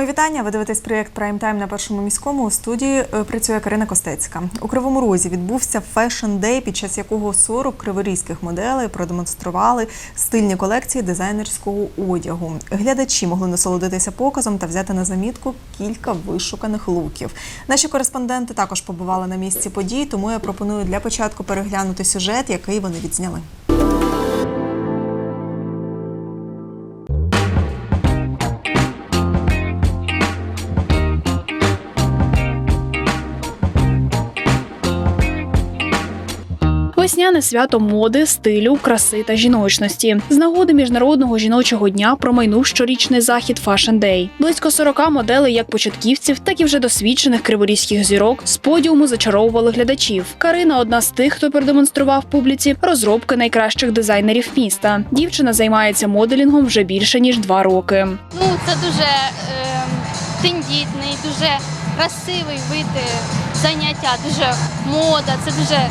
Мої вітання. Ви дивитесь проєкт Прайм Тайм на першому міському. У студії е, працює Карина Костецька. У Кривому Розі відбувся фешн дей, під час якого 40 криворізьких моделей продемонстрували стильні колекції дизайнерського одягу. Глядачі могли насолодитися показом та взяти на замітку кілька вишуканих луків. Наші кореспонденти також побували на місці подій, тому я пропоную для початку переглянути сюжет, який вони відзняли. Весняне свято моди, стилю, краси та жіночності. З нагоди міжнародного жіночого дня промайнув щорічний захід Fashion Day. Близько 40 моделей як початківців, так і вже досвідчених криворізьких зірок з подіуму зачаровували глядачів. Карина одна з тих, хто продемонстрував публіці розробки найкращих дизайнерів міста. Дівчина займається моделінгом вже більше ніж два роки. Ну, це дуже е, тендітний, дуже красивий вид е, заняття, дуже мода, це дуже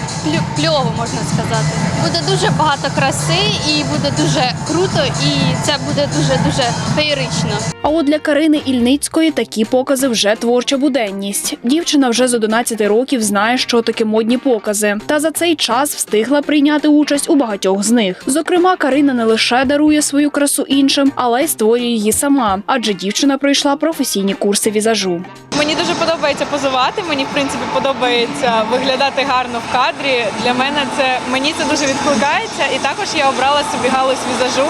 кльово, можна сказати. Буде дуже багато краси і буде дуже круто, і це буде дуже-дуже феєрично. А от для Карини Ільницької такі покази вже творча буденність. Дівчина вже з 11 років знає, що таке модні покази, та за цей час встигла прийняти участь у багатьох з них. Зокрема, Карина не лише дарує свою красу іншим, але й створює її сама, адже дівчина пройшла професійні курси візажу. Мені дуже подобається позувати. Мені в принципі подобається виглядати гарно в кадрі. Для мене це мені це дуже відкликається. І також я обрала собі галузь візажу.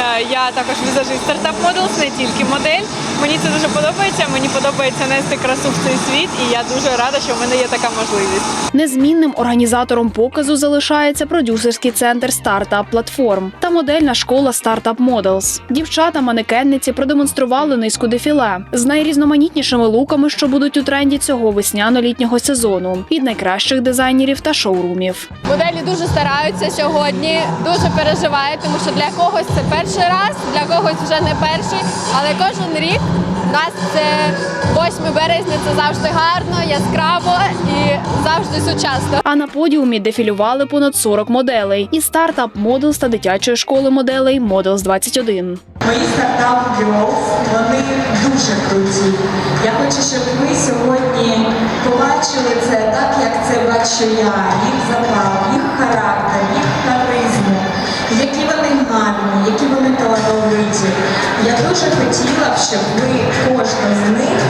Е, Я також візажист стартап модел, не тільки модель. Мені це дуже подобається. Мені подобається нести красу в цей світ, і я дуже рада, що в мене є така можливість. Незмінним організатором показу залишається продюсерський центр стартап платформ та модельна школа Startup Models. Дівчата манекенниці продемонстрували низку дефіле з найрізноманітнішими луками, що будуть у тренді цього весняно-літнього сезону від найкращих дизайнерів та шоурумів. Моделі дуже стараються сьогодні, дуже переживають, тому що для когось це перший раз, для когось вже не перший. Але кожен рік у нас це 8 березня, це завжди гарно, яскраво і завжди сучасно. А на подіумі дефілювали понад 40 моделей із стартап Models та дитячої школи моделей Models 21. Мої стартап Girls, вони дуже круті. Я хочу, щоб ви сьогодні побачили це так, як це бачу я. Їх запал, їх характер, їх харизму, які вони гарні, які щоб ви кожну з них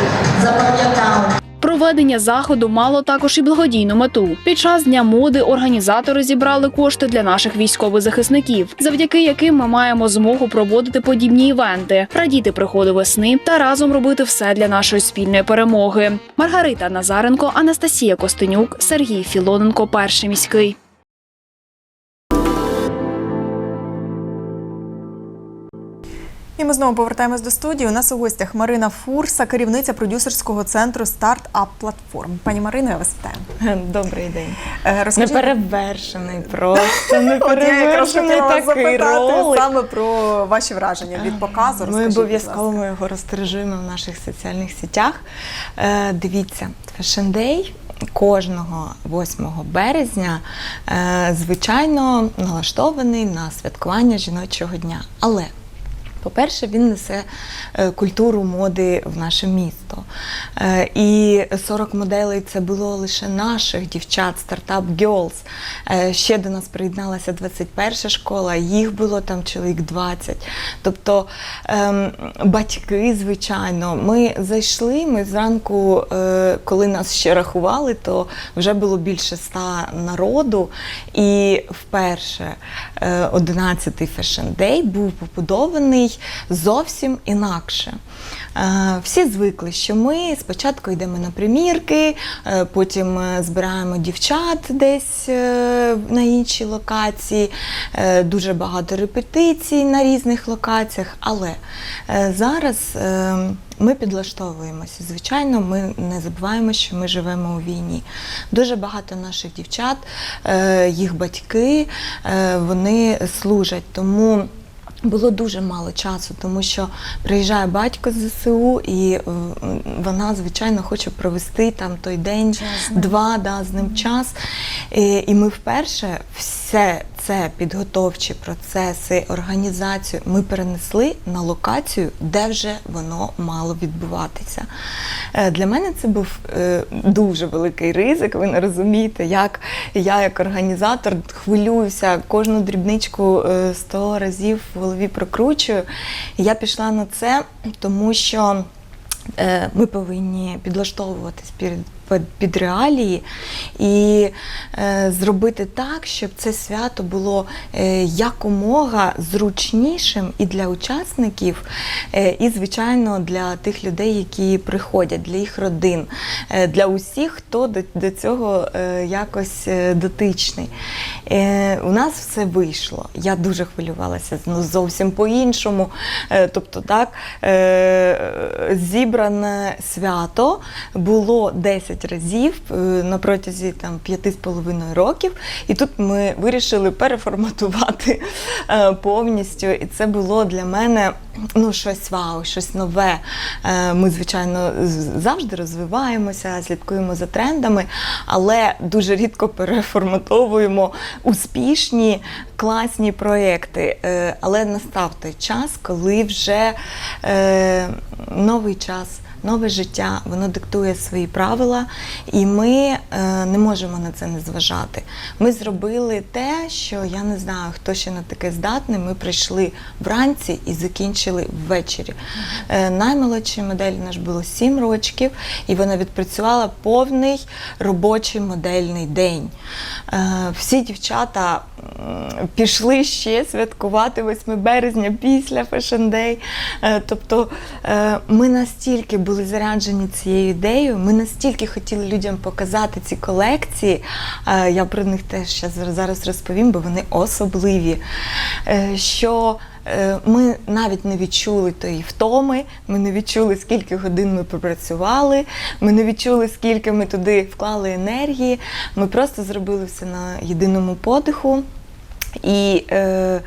запам'ятали. Проведення заходу мало також і благодійну мету. Під час дня моди організатори зібрали кошти для наших військових захисників, завдяки яким ми маємо змогу проводити подібні івенти, радіти приходу весни та разом робити все для нашої спільної перемоги. Маргарита Назаренко, Анастасія Костенюк, Сергій Філоненко, перший міський. І ми знову повертаємось до студії. У нас у гостях Марина Фурса, керівниця продюсерського центру Стартап Платформ. Пані Марино, я вас вітаю. Добрий день. Е, Розкажіть, Неперевершений просто От я якраз неперевершений такий запитати ролик. саме про ваші враження від показу. Ми обов'язково ми його розтражуємо в наших соціальних сітях. Е, дивіться, Fashion Day кожного 8 березня, е, звичайно, налаштований на святкування жіночого дня. Але по-перше, він несе е, культуру моди в наше місто. Е, І 40 моделей це було лише наших дівчат, стартап Girls. Е, Ще до нас приєдналася 21 школа, їх було там чоловік 20. Тобто ем, батьки, звичайно, ми зайшли. Ми зранку, коли нас ще рахували, то вже було більше ста народу. І вперше е, 11-й Fashion Day був побудований зовсім інакше. Е, Всі звикли, що ми спочатку йдемо на примірки, е, потім е, збираємо дівчат десь на іншій локації, дуже багато репетицій на різних локаціях. Але зараз ми підлаштовуємося. Звичайно, ми не забуваємо, що ми живемо у війні. Дуже багато наших дівчат, їх батьки, вони служать. Тому було дуже мало часу, тому що приїжджає батько з ЗСУ, і е, вона, звичайно, хоче провести там той день, два, да, з ним час. І, і ми вперше все це підготовчі процеси, організацію ми перенесли на локацію, де вже воно мало відбуватися. Е, Для мене це був е, дуже великий ризик. Ви не розумієте, як я, як організатор, хвилююся, кожну дрібничку е, 100 разів в голові прокручую. Я пішла на це, тому що. Ми повинні підлаштовуватись під, під, реалії і е, зробити так, щоб це свято було е, якомога зручнішим і для учасників, е, і, звичайно, для тих людей, які приходять, для їх родин, для усіх, хто до, цього якось дотичний. У нас все вийшло. Я дуже хвилювалася ну, зовсім по-іншому. Тобто, так, зібране свято було 10 разів е, на протязі там, 5,5 років. І тут ми вирішили переформатувати е, повністю. І це було для мене ну, щось вау, щось нове. Е, Ми, звичайно, завжди розвиваємося, слідкуємо за трендами, але дуже рідко переформатовуємо успішні, класні проекти. Але настав той час, коли вже новий час. Нове життя, воно диктує свої правила, і ми е, не можемо на це не зважати. Ми зробили те, що я не знаю, хто ще на таке здатний. Ми прийшли вранці і закінчили ввечері. Е, наймолодшій моделі наш було 7 років, і вона відпрацювала повний робочий модельний день. Е, всі дівчата пішли ще святкувати 8 березня після. Е, Тобто ми настільки були заряджені цією ідеєю, ми настільки хотіли людям показати ці колекції. е, Я про них теж зараз- розповім, бо вони особливі. е, Що е, ми навіть не відчули тої втоми, ми не відчули, скільки годин ми пропрацювали, ми не відчули, скільки ми туди вклали енергії. Ми просто зробили все на єдиному подиху. І е,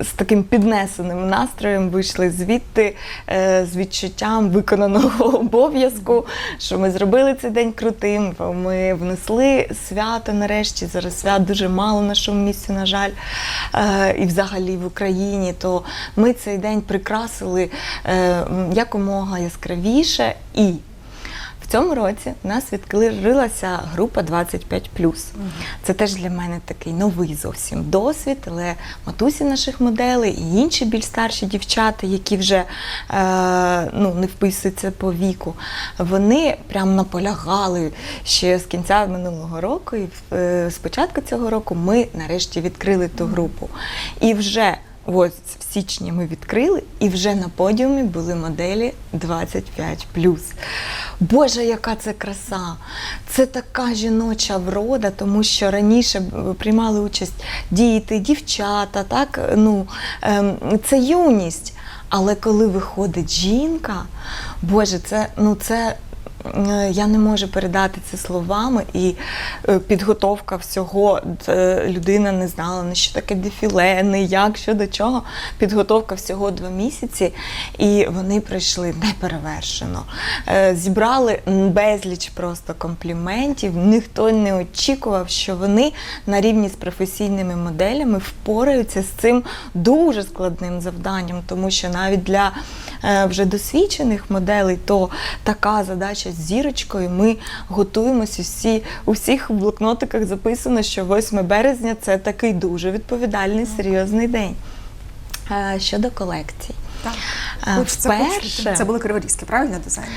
з таким піднесеним настроєм вийшли звідти е, з відчуттям виконаного обов'язку, що ми зробили цей день крутим. Ми внесли свято нарешті. Зараз свят дуже мало в нашому місці, на жаль, е, і взагалі в Україні. То ми цей день прикрасили е, якомога яскравіше і. В цьому році в нас відкрилася група 25 Це теж для мене такий новий зовсім досвід, але матусі наших моделей і інші більш старші дівчата, які вже е, ну, не вписуються по віку, вони прям наполягали ще з кінця минулого року. І е, з початку цього року ми нарешті відкрили ту групу. І вже Ось січні ми відкрили, і вже на подіумі були моделі 25 Боже, яка це краса! Це така жіноча врода, тому що раніше приймали участь діти, дівчата, так ну ем, це юність. Але коли виходить жінка, Боже, це ну це. Е, Я не можу передати це словами, і е, підготовка всього е, людина не знала, не що таке дефіле, не як, що до чого. Підготовка всього два місяці, і вони прийшли неперевершено. Зібрали безліч просто компліментів. Ніхто не очікував, що вони на рівні з професійними моделями впораються з цим дуже складним завданням, тому що навіть для вже досвідчених моделей, то така задача з зірочкою. Ми готуємося всі у всіх блокнотиках записано, що 8 березня це такий дуже відповідальний, серйозний день. Щодо колекцій. Так. Вперше-. Це були криворізькі, правильно дизайнери?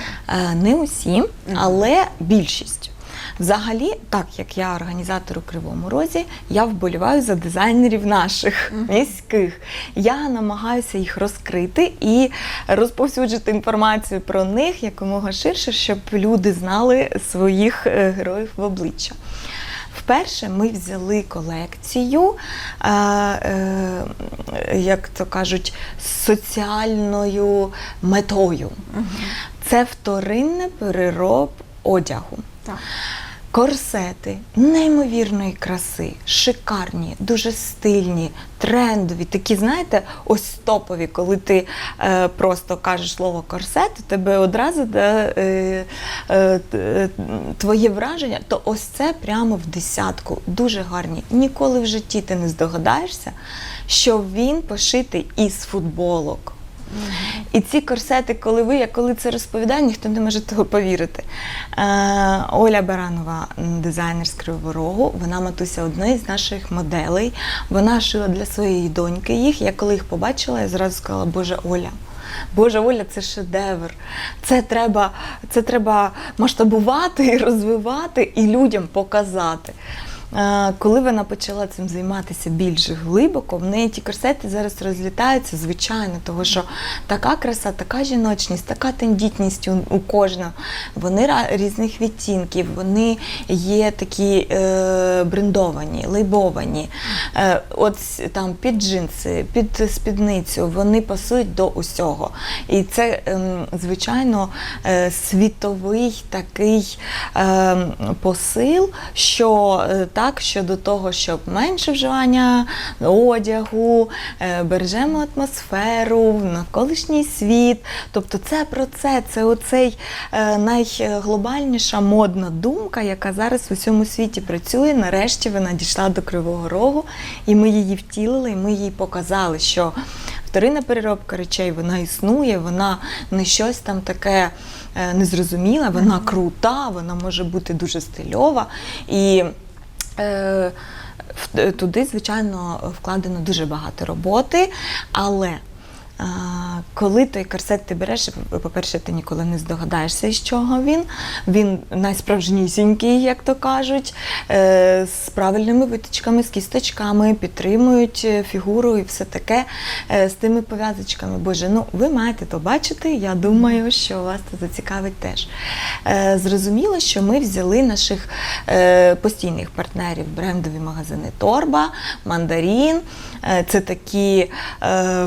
Не усі, але більшість. Взагалі, так як я організатор у Кривому Розі, я вболіваю за дизайнерів наших міських. Я намагаюся їх розкрити і розповсюджити інформацію про них якомога ширше, щоб люди знали своїх е, героїв в обличчя. Вперше ми взяли колекцію, е, е, як то кажуть, з соціальною метою. Це вторинний перероб одягу. Так. Корсети неймовірної краси, шикарні, дуже стильні, трендові, такі, знаєте, ось топові, коли ти е, просто кажеш слово корсет, тебе одразу да, е, е, твоє враження, то ось це прямо в десятку. Дуже гарні. Ніколи в житті ти не здогадаєшся, що він пошитий із футболок. І ці корсети, коли ви, я коли це розповідаю, ніхто не може того повірити. Е, Оля Баранова, дизайнер з Кривого Рогу, вона матуся одної з наших моделей. Вона шила для своєї доньки їх. Я коли їх побачила, я зразу сказала, Боже Оля. Боже Оля, це шедевр. Це треба, це треба масштабувати і розвивати і людям показати. Е, Коли вона почала цим займатися більш глибоко, в неї ті корсети зараз розлітаються, звичайно, тому що така краса, така жіночність, така тендітність у, кожного. Вони різних відтінків, вони є такі е, брендовані, лейбовані. Е, от там під джинси, під спідницю, вони пасують до усього. І це, ем, звичайно, е, світовий такий ем, посил, що е, так щодо того, щоб менше вживання одягу, е, бережемо атмосферу, навколишній світ. Тобто це про це, це оцей е, найглобальніша модна думка, яка зараз в усьому світі працює. Нарешті вона дійшла до Кривого Рогу, і ми її втілили, і ми їй показали, що вторинна переробка речей вона існує, вона не щось там таке е, незрозуміле, вона крута, вона може бути дуже стильова. І туди, звичайно, вкладено дуже багато роботи, але коли той корсет ти береш, по-перше, ти ніколи не здогадаєшся, із чого він. Він найсправжнісінький, як то кажуть, е, з правильними витичками, з кісточками, підтримують е, фігуру і все таке е, з тими пов'язочками. Боже, ну ви маєте то бачити. Я думаю, що вас це зацікавить теж. Зрозуміло, що ми взяли наших постійних партнерів брендові магазини Торба, Мандарін. Це такі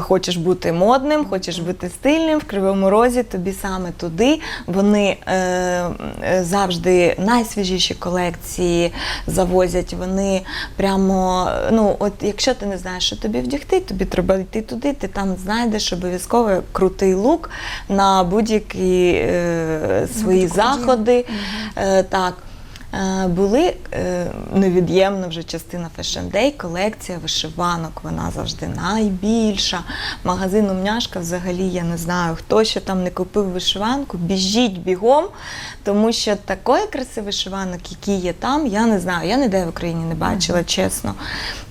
хочеш бути модним, хочеш бути стильним в Кривому Розі, тобі саме туди. Вони е, е, завжди найсвіжіші колекції завозять. Вони прямо, ну, от якщо ти не знаєш, що тобі вдягти, тобі треба йти туди, ти там знайдеш обов'язково крутий лук на будь-які е, свої заходи. Е, так. Е, Були е, невід'ємна вже частина Fashion Day, колекція вишиванок. Вона завжди найбільша. Магазин Умняшка взагалі я не знаю, хто ще там не купив вишиванку, біжіть бігом, тому що такої краси вишиванок, які є там, я не знаю. Я ніде в Україні не бачила, чесно.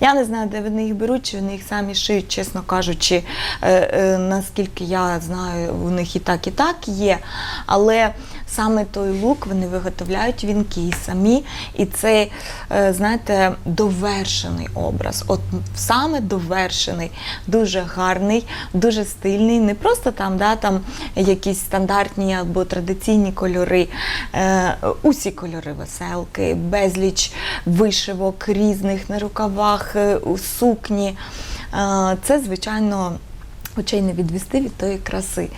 Я не знаю, де вони їх беруть, чи вони їх самі шиють, чесно кажучи, е, наскільки я знаю, у них і так, і так є. Але саме той лук вони виготовляють вінки самі, і це, е, знаєте, довершений образ. От саме довершений, дуже гарний, дуже стильний. Не просто там, да, там якісь стандартні або традиційні кольори. Е, усі кольори веселки, безліч вишивок різних на рукавах, е, у сукні. Це, звичайно очей не відвести від тої краси.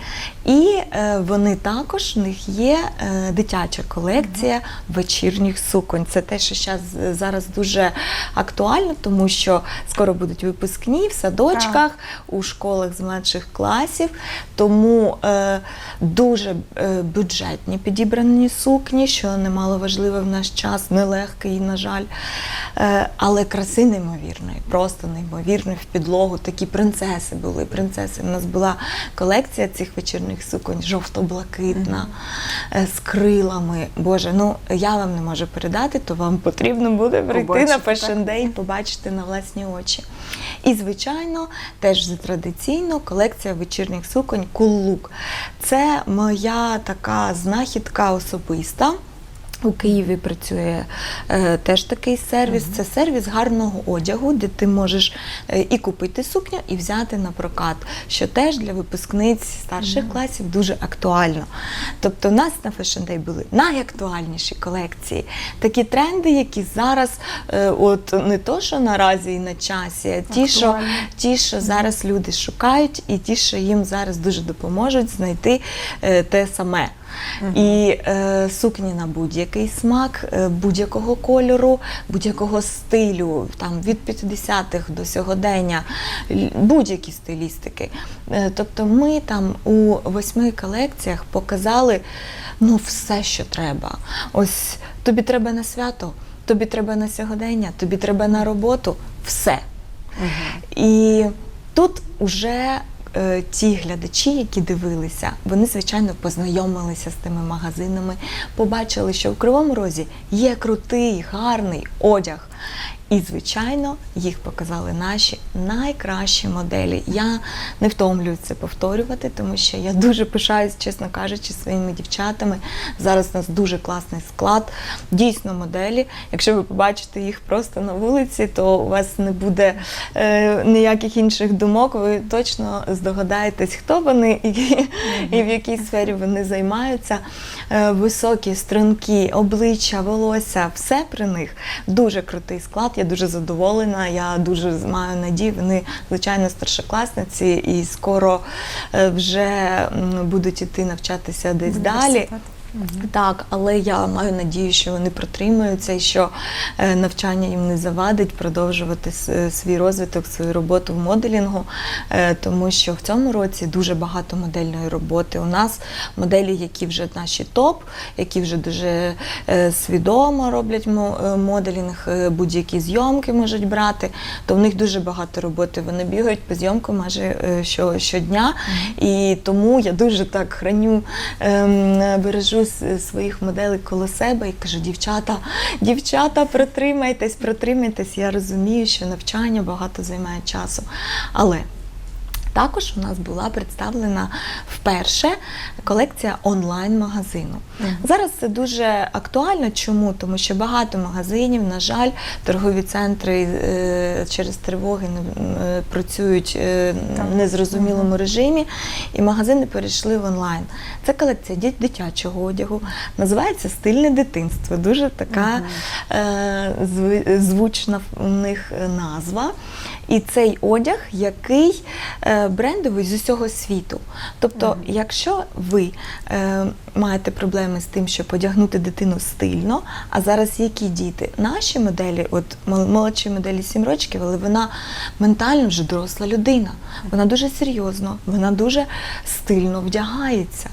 І е, вони також, в них є е, дитяча колекція вечірніх суконь. Це те, що щас, зараз дуже актуально, тому що скоро будуть випускні в садочках, у школах з менших класів. Тому е, дуже е, бюджетні підібрані сукні, що немало важливо в наш час, нелегкий, на жаль. Е, але краси неймовірної, просто неймовірної в підлогу. Такі принцеси були. Принцеси. У нас була колекція цих вечірних суконь, жовто-блакитна, е, з крилами. Боже, ну я вам не можу передати, то вам потрібно буде прийти Побачити, на Day і побачити на власні очі. І, звичайно, теж за традиційно колекція вечірніх суконь Look. Це моя така знахідка особиста. У Києві працює е, теж такий сервіс. Це сервіс гарного одягу, де ти можеш е, і купити сукню, і взяти на прокат, що теж для випускниць старших класів дуже актуально. Тобто, у нас на Fashion Day були найактуальніші колекції, такі тренди, які зараз, е, от не то, що наразі і на часі, а ті, що, ті, що зараз люди шукають, і ті, що їм зараз дуже допоможуть знайти е, те саме. І е, сукні на будь-який смак, е, будь-якого кольору, будь-якого стилю, там від 50-х до сьогодення, будь-які стилістики. Е, тобто ми там у восьми колекціях показали ну, все, що треба. Ось тобі треба на свято, тобі треба на сьогодення, тобі треба на роботу, все. І тут уже е, ті глядачі, які дивилися, вони звичайно познайомилися з тими магазинами, побачили, що в Кривому Розі є крутий, гарний одяг. І, звичайно, їх показали наші найкращі моделі. Я не втомлююсь це повторювати, тому що я дуже пишаюсь, чесно кажучи, своїми дівчатами. Зараз у нас дуже класний склад, дійсно моделі. Якщо ви побачите їх просто на вулиці, то у вас не буде е, ніяких інших думок. Ви точно здогадаєтесь, хто вони і, і в якій сфері вони займаються. Е, високі, струнки, обличчя, волосся, все при них. Дуже крутий склад. Я дуже задоволена. Я дуже маю надію. Вони, звичайно, старшокласниці і скоро е, вже будуть іти навчатися десь далі. Так, але я маю надію, що вони протримаються і що е, навчання їм не завадить продовжувати е, свій розвиток, свою роботу в моделінгу, е, тому що в цьому році дуже багато модельної роботи. У нас моделі, які вже наші топ, які вже дуже свідомо роблять моделінг, будь-які зйомки можуть брати, то в них дуже багато роботи. Вони бігають по зйомку майже щодня. І тому я дуже так храню, ем, бережу с- своїх моделей коло себе і кажу, дівчата, дівчата, протримайтесь, протримайтесь. Я розумію, що навчання багато займає часу. Але також у нас була представлена вперше колекція онлайн-магазину. Зараз це дуже актуально. Чому? Тому що багато магазинів, на жаль, торгові центри е, через тривоги е, працюють е, в незрозумілому режимі, і магазини перейшли в онлайн. Це колекція дитячого одягу, називається Стильне дитинство. Дуже така звучна в них назва. І цей одяг, який е, брендовий з усього світу. Тобто, якщо ви е, маєте проблеми з тим, щоб одягнути дитину стильно, а зараз які діти? Наші моделі, от молодші моделі 7 років, але вона ментально вже доросла людина. Вона дуже серйозно, вона дуже стильно вдягається.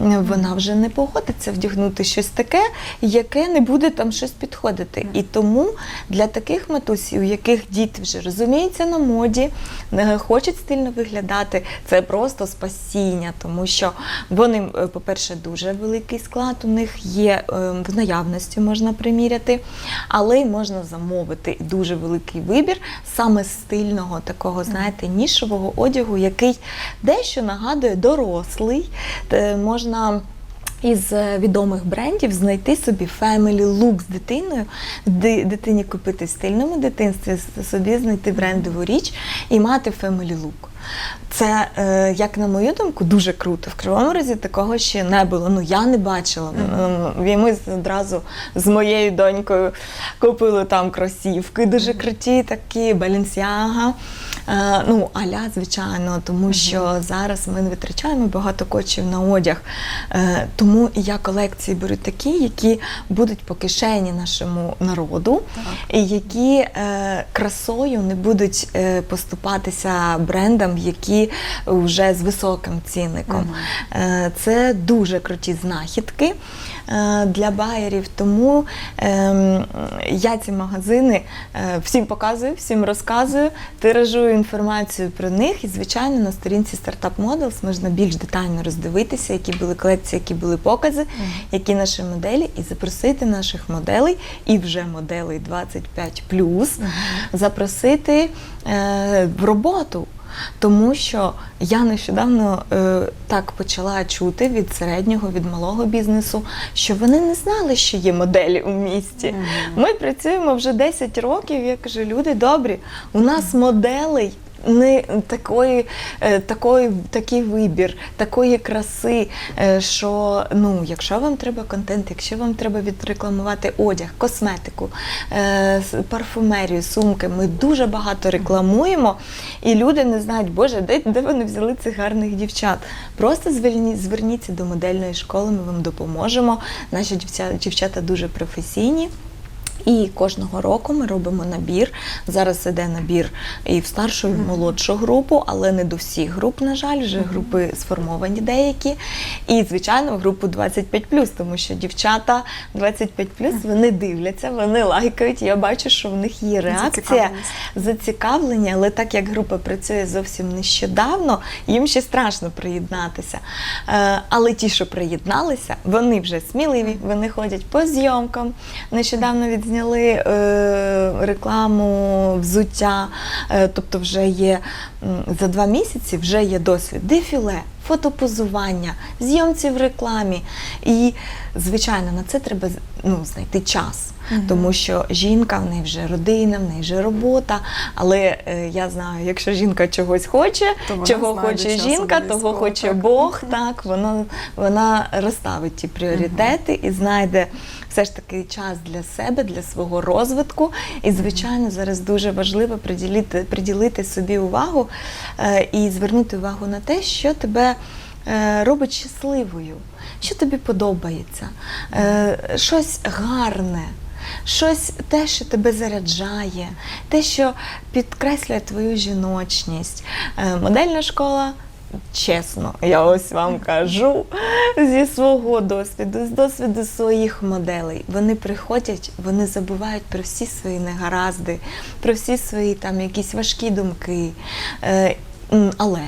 Вона вже не погодиться вдягнути щось таке, яке не буде там щось підходити. І тому для таких матусів, у яких діти вже розуміються на моді, не хочуть стильно виглядати, це просто спасіння, тому що вони, е, по-перше, дуже великий склад у них є е, в наявності, можна приміряти, але й можна замовити дуже великий вибір саме стильного, такого, знаєте, нішового одягу, який дещо нагадує дорослий. Е, Можна із е, відомих брендів знайти собі family look з дитиною, дитині купити в стильному дитинстві, собі знайти брендову річ і мати family look. Це, е, як на мою думку, дуже круто. В Кривому Розі такого ще не було. Ну я не бачила. І ми одразу з моєю донькою купили там кросівки, дуже круті, такі Balenciaga. Е, Ну, аля, звичайно, тому що зараз ми не витрачаємо багато коштів на одяг. Е, Тому і я колекції беру такі, які будуть по кишені нашому народу, і які е, красою не будуть поступатися брендам, які вже з високим цінником. Це дуже круті знахідки для байерів. Тому ем, я ці магазини е, всім показую, всім розказую, тиражую інформацію про них. І, звичайно, на сторінці Startup Models можна більш детально роздивитися, які були колекції, які були покази, які наші моделі, і запросити наших моделей, і вже моделей 25 запросити е, в роботу. Тому що я нещодавно е, так почала чути від середнього, від малого бізнесу, що вони не знали, що є моделі у місті. Ми працюємо вже 10 років. Я кажу, люди добрі, у нас моделей не такої, е, такої, такий вибір, такої краси, е, що ну, якщо вам треба контент, якщо вам треба відрекламувати одяг, косметику, е, парфумерію, сумки, ми дуже багато рекламуємо, і люди не знають, Боже, де, де вони взяли цих гарних дівчат. Просто зверніть, зверніться до модельної школи, ми вам допоможемо. Наші дівчата, дівчата дуже професійні. І кожного року ми робимо набір. Зараз іде набір і в старшу, і в молодшу групу, але не до всіх груп, на жаль, вже групи сформовані деякі. І, звичайно, в групу 25+, тому що дівчата 25+, вони дивляться, вони лайкають. Я бачу, що в них є реакція, зацікавлення, але так як група працює зовсім нещодавно, їм ще страшно приєднатися. Е, Але ті, що приєдналися, вони вже сміливі, вони ходять по зйомкам. Нещодавно відзняли е, рекламу взуття, е, тобто вже є за два місяці вже є досвід дефіле. Фотопозування, зйомці в рекламі. І, звичайно, на це треба ну, знайти час. Тому що жінка, в неї вже родина, в неї вже робота. Але е, я знаю, якщо жінка чогось хоче, То чого хоче жінка, того хоче так. Бог, так вона, вона розставить ті пріоритети і знайде все ж таки час для себе, для свого розвитку. І, звичайно, зараз дуже важливо приділити, приділити собі увагу е, і звернути увагу на те, що тебе робить щасливою, що тобі подобається, е, щось гарне. Щось те, що тебе заряджає, те, що підкреслює твою жіночність. Е, Модельна школа, чесно, я ось вам кажу зі свого досвіду, з досвіду своїх моделей. Вони приходять, вони забувають про всі свої негаразди, про всі свої там якісь важкі думки. Е, Але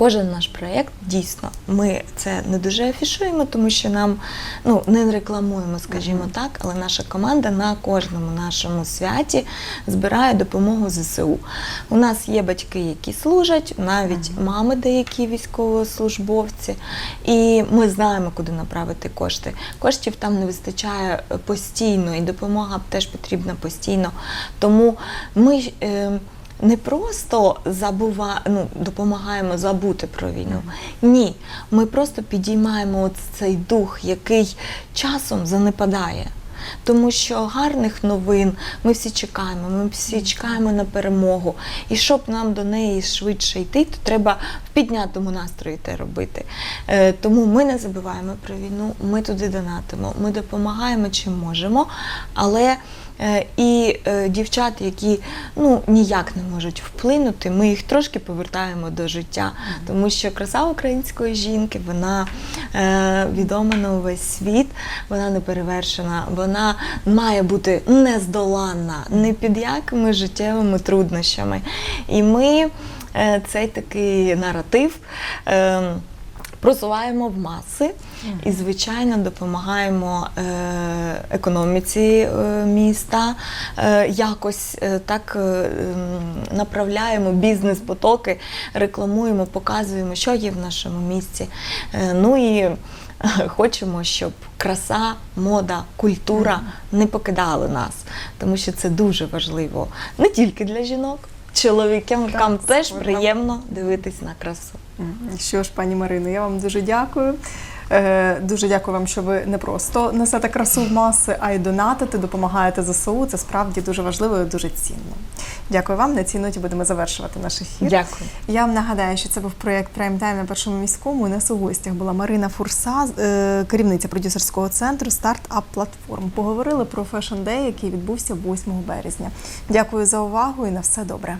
Кожен наш проєкт дійсно ми це не дуже афішуємо, тому що нам ну не рекламуємо, скажімо так, але наша команда на кожному нашому святі збирає допомогу ЗСУ. У нас є батьки, які служать, навіть мами деякі військовослужбовці, і ми знаємо, куди направити кошти. Коштів там не вистачає е, постійно, і допомога теж потрібна постійно. Тому ми. Е, не просто забува... ну, допомагаємо забути про війну. Ні, ми просто підіймаємо от цей дух, який часом занепадає. Тому що гарних новин ми всі чекаємо, ми всі чекаємо на перемогу. І щоб нам до неї швидше йти, то треба в піднятому настрої те робити. Е, тому ми не забуваємо про війну, ми туди донатимо, ми допомагаємо чим можемо, але І е, дівчат, які ну ніяк не можуть вплинути, ми їх трошки повертаємо до життя, тому що краса української жінки вона е, відома на увесь світ, вона не перевершена, вона має бути нездоланна, не під якими життєвими труднощами. І ми е, цей такий наратив. Просуваємо в маси і, звичайно, допомагаємо е, економіці е, міста, е, якось так направляємо бізнес-потоки, рекламуємо, показуємо, що є в нашому місті. Ну і хочемо, щоб краса, мода, культура не покидали нас, тому що це дуже важливо не тільки для жінок. Чоловікам теж приємно дивитись на красу. Що ж, пані Марино, я вам дуже дякую. Е, Дуже дякую вам, що ви не просто несете красу в маси, а й донатите, допомагаєте ЗСУ. Це справді дуже важливо і дуже цінно. Дякую вам. На цій ноті будемо завершувати наш ефір. Дякую. Я вам нагадаю, що це був проєкт Прайм Тайм на першому міському. У нас у гостях була Марина Фурса, е, керівниця продюсерського центру Стартап Платформ. Поговорили про Fashion Day, який відбувся 8 березня. Дякую за увагу і на все добре.